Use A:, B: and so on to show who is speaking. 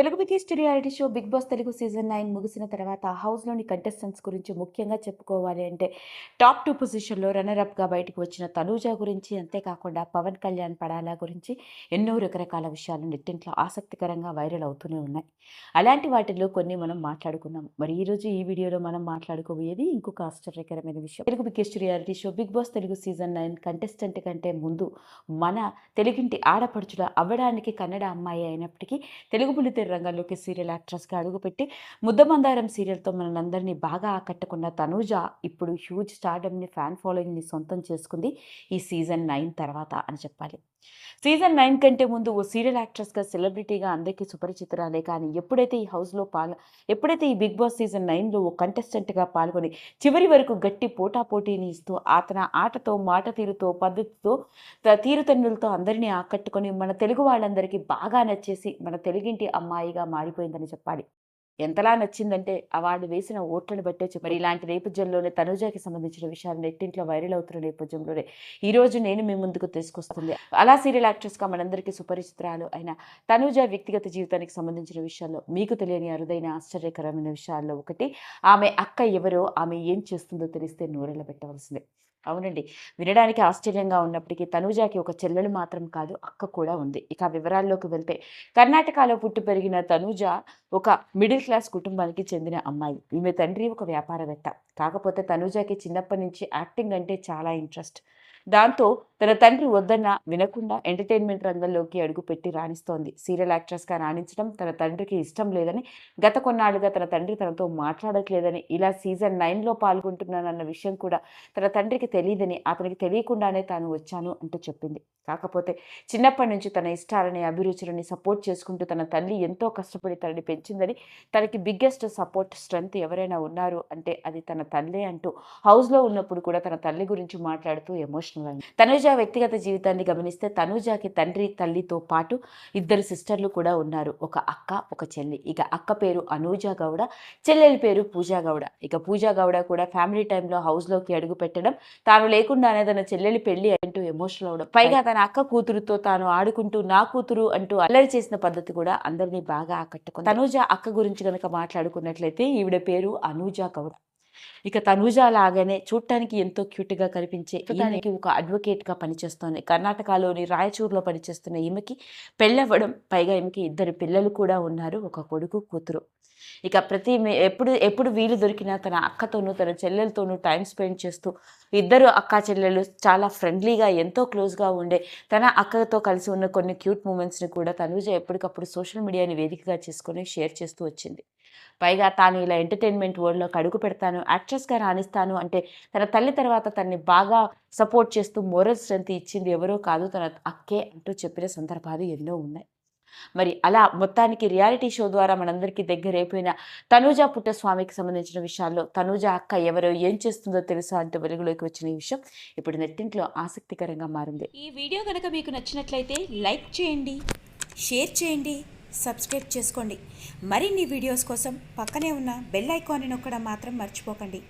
A: Telugu biggest reality show Bigg Boss Telugu season nine ముగిసిన తర్వాత హౌస్లోని contestants గురించి ముఖ్యంగా చెప్పుకోవాలి అంటే టాప్ టూ పొజిషన్లో రన్నరప్గా బయటకు వచ్చిన తనూజ గురించి అంతేకాకుండా పవన్ కళ్యాణ్ పడాలా గురించి ఎన్నో రకరకాల విషయాలు నెట్టింట్లో ఆసక్తికరంగా వైరల్ అవుతూనే ఉన్నాయి. అలాంటి వాటిల్లో కొన్ని మనం మాట్లాడుకున్నాం. మరి ఈరోజు ఈ వీడియోలో మనం మాట్లాడుకోబోయేది ఇంకొక ఆశ్చర్యకరమైన విషయం. Telugu biggest reality show Bigg Boss Telugu season nine contestant కంటే ముందు మన తెలుగింటి ఆడపడుచుల అవ్వడానికి కన్నడ అమ్మాయి అయినప్పటికీ తెలుగు బుల్లితెర రంగంలోకి సీరియల్ యాక్ట్రెస్గా అడుగుపెట్టి ముద్దమందారం సీరియల్తో మనందరినీ బాగా ఆకట్టుకున్న తనూజ ఇప్పుడు హ్యూజ్ స్టార్డమ్ని ఫ్యాన్ ఫాలోయింగ్ని సొంతం చేసుకుంది ఈ సీజన్ నైన్ తర్వాత అని చెప్పాలి. సీజన్ నైన్ కంటే ముందు ఓ సీరియల్ యాక్ట్రెస్గా సెలబ్రిటీగా అందరికీ సుపరిచితురాలే కానీ ఎప్పుడైతే ఈ హౌస్లో పాల్ ఎప్పుడైతే ఈ బిగ్ బాస్ సీజన్ నైన్లో ఓ కంటెస్టెంట్గా పాల్గొని చివరి వరకు గట్టి పోటాపోటీని ఇస్తూ అతని ఆటతో మాట తీరుతో పద్ధతితో తీరుతన్నులతో అందరినీ ఆకట్టుకొని మన తెలుగు వాళ్ళందరికీ బాగా నచ్చేసి మన తెలుగింటి అమ్మాయిగా మారిపోయిందని చెప్పాలి. ఎంతలా నచ్చిందంటే అవార్డు వేసిన ఓట్లను బట్టే చెప్పి. మరి ఇలాంటి నేపథ్యంలోనే తనుజాకి సంబంధించిన విషయాలు నెట్టింట్లో వైరల్ అవుతున్న నేపథ్యంలోనే ఈ రోజు నేను మీ ముందుకు తీసుకొస్తుంది. అలా సీరియల్ యాక్ట్రెస్గా మనందరికీ సుపరిచితురాలు అయిన తనుజ వ్యక్తిగత జీవితానికి సంబంధించిన విషయాల్లో మీకు తెలియని అరుదైన ఆశ్చర్యకరమైన విషయాల్లో ఒకటి. ఆమె అక్క ఎవరో ఆమె ఏం చేస్తుందో తెలిస్తే నూరెళ్ళ పెట్టవలసిందే. అవునండి. వినడానికి ఆశ్చర్యంగా ఉన్నప్పటికీ తనూజాకి ఒక చెల్లెలు మాత్రం కాదు అక్క కూడా ఉంది. ఇక ఆ వివరాల్లోకి వెళ్తే కర్ణాటకలో పుట్టి పెరిగిన తనూజ ఒక మిడిల్ క్లాస్ కుటుంబానికి చెందిన అమ్మాయి. ఈమె తండ్రి ఒక వ్యాపారవేత్త. కాకపోతే తనుజాకి చిన్నప్పటి నుంచి యాక్టింగ్ అంటే చాలా ఇంట్రెస్ట్. దాంతో తన తండ్రి వద్దన్న వినకుండా ఎంటర్టైన్మెంట్ రంగంలోకి అడుగుపెట్టి రాణిస్తోంది. సీరియల్ యాక్ట్రెస్గా రాణించడం తన తండ్రికి ఇష్టం లేదని గత కొన్నాళ్ళుగా తన తండ్రి తనతో మాట్లాడట్లేదని ఇలా సీజన్ నైన్లో పాల్గొంటున్నానన్న విషయం కూడా తన తండ్రికి తెలియదని అతనికి తెలియకుండానే తాను వచ్చాను అంటూ చెప్పింది. కాకపోతే చిన్నప్పటి నుంచి తన ఇష్టాలని అభిరుచులని సపోర్ట్ చేసుకుంటూ తన తల్లి ఎంతో కష్టపడి తనని పెంచిందని తనకి బిగ్గెస్ట్ సపోర్ట్ స్ట్రెంగ్త్ ఎవరైనా ఉన్నారు అంటే అది తన తల్లే అంటూ హౌస్లో ఉన్నప్పుడు కూడా తన తల్లి గురించి మాట్లాడుతూ ఎమోషనల్ అయింది తనుజ వ్యక్తిగత జీవితాన్ని గమనిస్తే తనుజాకి తండ్రి తల్లితో పాటు ఇద్దరు సిస్టర్లు కూడా ఉన్నారు. ఒక అక్క ఒక చెల్లి. ఇక అక్క పేరు అనూజ గౌడ చెల్లెలి పేరు పూజా గౌడ. ఇక పూజా గౌడ కూడా ఫ్యామిలీ టైంలో హౌస్లోకి అడుగు పెట్టడం తాను లేకుండానే తన చెల్లెలి పెళ్ళి అంటూ ఎమోషనల్ అవడం పైగా తన అక్క కూతురుతో తాను ఆడుకుంటూ నా కూతురు అంటూ అల్లరి చేసిన పద్ధతి కూడా అందరినీ బాగా ఆకట్టుకుంది. తనూజ అక్క గురించి కనుక మాట్లాడుకున్నట్లయితే ఈవిడ పేరు అనూజ గౌడ. ఇక తనూజ లాగానే చూడటానికి ఎంతో క్యూట్గా కనిపించే దానికి ఒక అడ్వకేట్గా పనిచేస్తోంది. కర్ణాటకలోని రాయచూరులో పనిచేస్తున్న ఈమెకి పెళ్ళవ్వడం పైగా ఈమెకి ఇద్దరు పిల్లలు కూడా ఉన్నారు ఒక కొడుకు కూతురు. ఇక ప్రతి ఎప్పుడు ఎప్పుడు వీలు దొరికినా తన అక్కతోనూ తన చెల్లెలతోనూ టైం స్పెండ్ చేస్తూ ఇద్దరు అక్క చెల్లెలు చాలా ఫ్రెండ్లీగా ఎంతో క్లోజ్గా ఉండే తన అక్కతో కలిసి ఉన్న కొన్ని క్యూట్ మూమెంట్స్ని కూడా తనుజ ఎప్పటికప్పుడు సోషల్ మీడియాని వేదికగా చేసుకొని షేర్ చేస్తూ వచ్చింది. పైగా తాను ఇలా ఎంటర్టైన్మెంట్ వరల్డ్లోకి అడుగు పెడతాను యాక్ట్రెస్గా రాణిస్తాను అంటే తన తల్లి తర్వాత తన్ని బాగా సపోర్ట్ చేస్తూ మోరల్ స్ట్రెంత్ ఇచ్చింది ఎవరో కాదు తన అక్కే అంటూ చెప్పిన సందర్భాలు ఎన్నో ఉన్నాయి. మరి అలా మొత్తానికి రియాలిటీ షో ద్వారా మనందరికీ దగ్గర అయిపోయిన తనూజ పుట్టస్వామికి సంబంధించిన విషయాల్లో తనూజ అక్క ఎవరో ఏం చేస్తుందో తెలుసా అంటూ వెలుగులోకి వచ్చిన ఈ విషయం ఇప్పుడు నెట్టింట్లో ఆసక్తికరంగా మారింది.
B: ఈ వీడియో కనుక మీకు నచ్చినట్లయితే లైక్ చేయండి షేర్ చేయండి సబ్స్క్రైబ్ చేసుకోండి. మరిన్ని వీడియోస్ కోసం పక్కనే ఉన్న బెల్ ఐకాన్ని నొక్కడం మాత్రం మర్చిపోకండి.